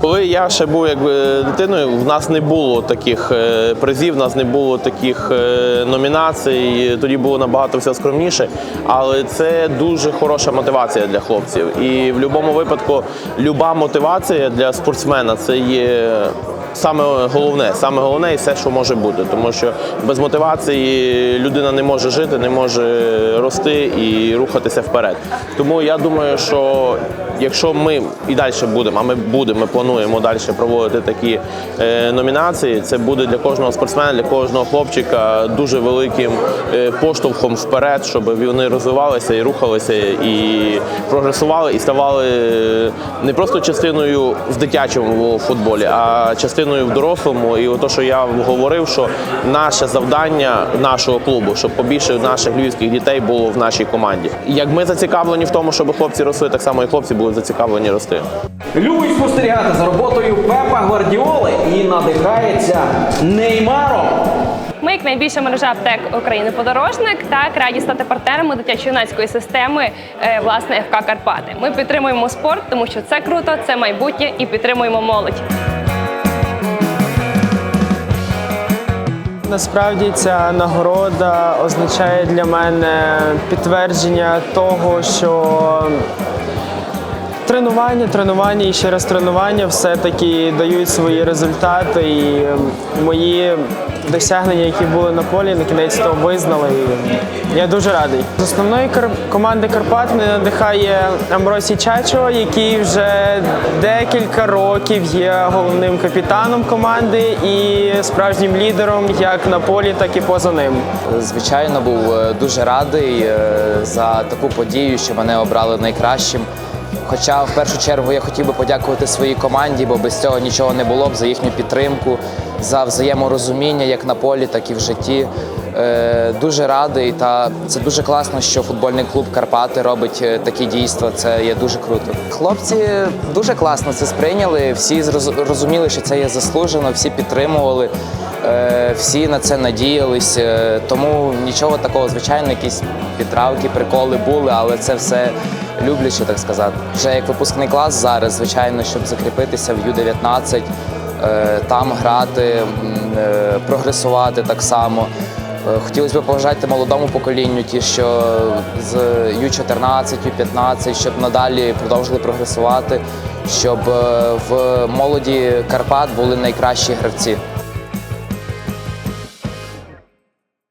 Коли я ще був якби дитиною, в нас не було таких е, призів, в нас не було таких е, номінацій. Тоді було набагато все скромніше. Але це дуже хороша мотивація для хлопців. І в будь-якому випадку люба мотивація для спортсмена це є. Саме головне, саме головне і все, що може бути, тому що без мотивації людина не може жити, не може рости і рухатися вперед. Тому я думаю, що якщо ми і далі будемо, а ми будемо, ми плануємо далі проводити такі е, номінації, це буде для кожного спортсмена, для кожного хлопчика дуже великим е, поштовхом вперед, щоб вони розвивалися і рухалися, і прогресували, і ставали е, не просто частиною в дитячому футболі, а частиною в дорослому. І ото, що я говорив, що наше завдання нашого клубу, щоб побільше наших львівських дітей було в нашій команді. Як ми зацікавлені в тому, щоб хлопці росли, так само і хлопці були зацікавлені рости. Любить спостерігати за роботою Пепа Гвардіоли і надихається Неймаром. Ми, як найбільша мережа аптек України подорожник, так раді стати партнерами дитячо-юнацької системи е, власне ФК Карпати. Ми підтримуємо спорт, тому що це круто, це майбутнє і підтримуємо молодь. Насправді ця нагорода означає для мене підтвердження того, що тренування, тренування і ще раз тренування все-таки дають свої результати. І мої досягнення, які були на полі, на кінець того визнали. І я дуже радий. З основної команди Карпат мене надихає Амросій Чачо, який вже декілька років є головним капітаном команди і справжнім лідером як на полі, так і поза ним. Звичайно, був е, дуже радий е, за таку подію, що мене обрали найкращим. Хоча в першу чергу я хотів би подякувати своїй команді, бо без цього нічого не було б за їхню підтримку, за взаєморозуміння як на полі, так і в житті. Е, Дуже радий, та це дуже класно, що футбольний клуб Карпати робить е, такі дійства. Це є дуже круто. Хлопці дуже класно це сприйняли. Всі зроз- розуміли, що це є заслужено, всі підтримували. Е, Всі на це надіялись, тому нічого такого, звичайно, якісь підтравки, приколи були, але це все любляче, так сказати. Вже як випускний клас зараз, звичайно, щоб закріпитися в Ю-19, е, там грати, е, прогресувати так само. Е, Хотілося б побажати молодому поколінню, ті, що з Ю-14, Ю-15, щоб надалі продовжили прогресувати, щоб в молоді Карпат були найкращі гравці.